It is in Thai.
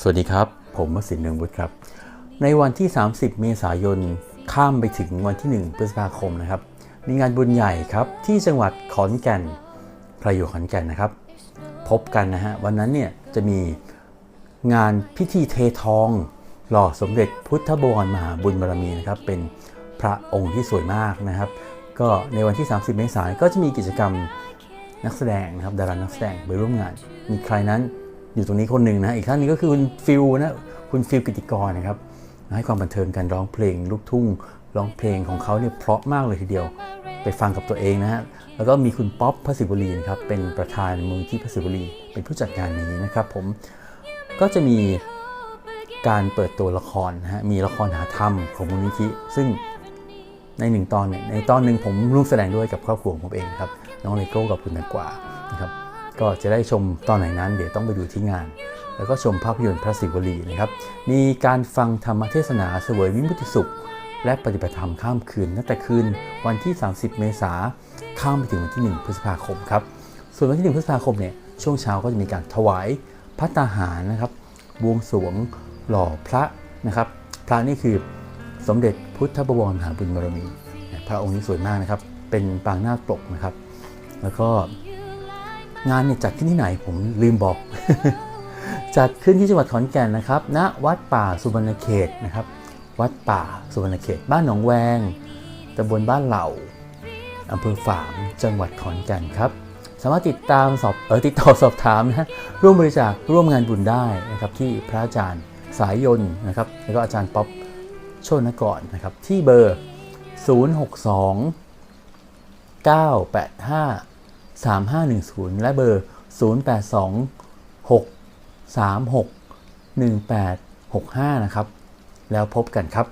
สวัสดีครับ ผมวสินเนืองวุฒิครับ ในวันที่ 30 เมษายน ข้ามไปถึงวันที่ 1 พฤษภาคมนะครับ มีงานบุญใหญ่ครับ ที่จังหวัดขอนแก่นใครอยู่ขอนแก่นนะครับ พบกันนะฮะ วันนั้นเนี่ยจะมีงานพิธีเททอง หล่อสมเด็จพุทธบวรมหาบุญบารมีนะครับ เป็นพระองค์ที่สวยมากนะครับ ก็ในวันที่ 30 เมษายนก็จะมีกิจกรรมนักแสดงนะครับ ดารานักแสดงไปร่วมงาน มีใครนั้น อยู่ตรงนี้คนหนึ่งนะอีกท่านนึงก็คือคุณฟิลนะคุณฟิลกิติกรนะครับให้ความบันเทิงการร้องเพลงลูกทุ่งร้องเพลงของเขาเนี่ยเพราะมากเลยทีเดียวไปฟังกับตัวเองนะฮะแล้วก็มีคุณป๊อปพระศิวลีนะครับเป็นประธานมูลที่พระศิวลีเป็นผู้จัดงานนี้นะครับผมก็จะมีการเปิดตัวละครนะฮะมีละครหาธรรมของมูลนิธิซึ่งในหนึ่งตอนเนี่ยในตอนหนึ่งผมร่วมแสดงด้วยกับครอบครัวของผมเองครับน้องเลโก้กับคุณแตงกวานะครับ ก็จะได้ชมตอนไหนนั้นเดี๋ยวต้องไปดูที่งาน แล้วก็ชมภาพยนตร์พระศิวลีนะครับ มีการฟังธรรมเทศนาเสวยวิมุติสุข และปฏิบัติธรรมข้ามคืนตั้งแต่คืนวันที่ 30 เมษาข้ามไปถึงวันที่ 1 พฤษภาคมครับ ส่วนวันที่ 1 พฤษภาคมเนี่ยช่วงเช้าก็จะมีการถวายพัตตาหารนะครับ บวงสรวงหล่อพระนะครับ พระนี่คือสมเด็จพุทธบวรมหาบุญบารมี พระองค์นี้สวยมากนะครับ เป็นปางนาคปกนะครับ แล้วก็ งานเนี่ยจัดขึ้นที่ไหนผมลืมบอก จัดขึ้นที่จังหวัดขอนแก่นนะครับณวัดป่าสุวรรณเขตนะครับ วัดป่าสุวรรณเขต บ้านหนองแวงตำบลบ้านเหล่าอำเภอฝางจังหวัดขอนแก่นครับ สามารถติดตามสอบเออติดต่อสอบถามนะฮะร่วมบริจาคร่วมงานบุญได้นะครับ ที่พระอาจารย์สายยนต์นะครับ แล้วก็อาจารย์ป๊อปโชนกรนะครับ ที่เบอร์ 062 985 3510 และเบอร์ 082 636 1865 นะครับ แล้วพบกันครับ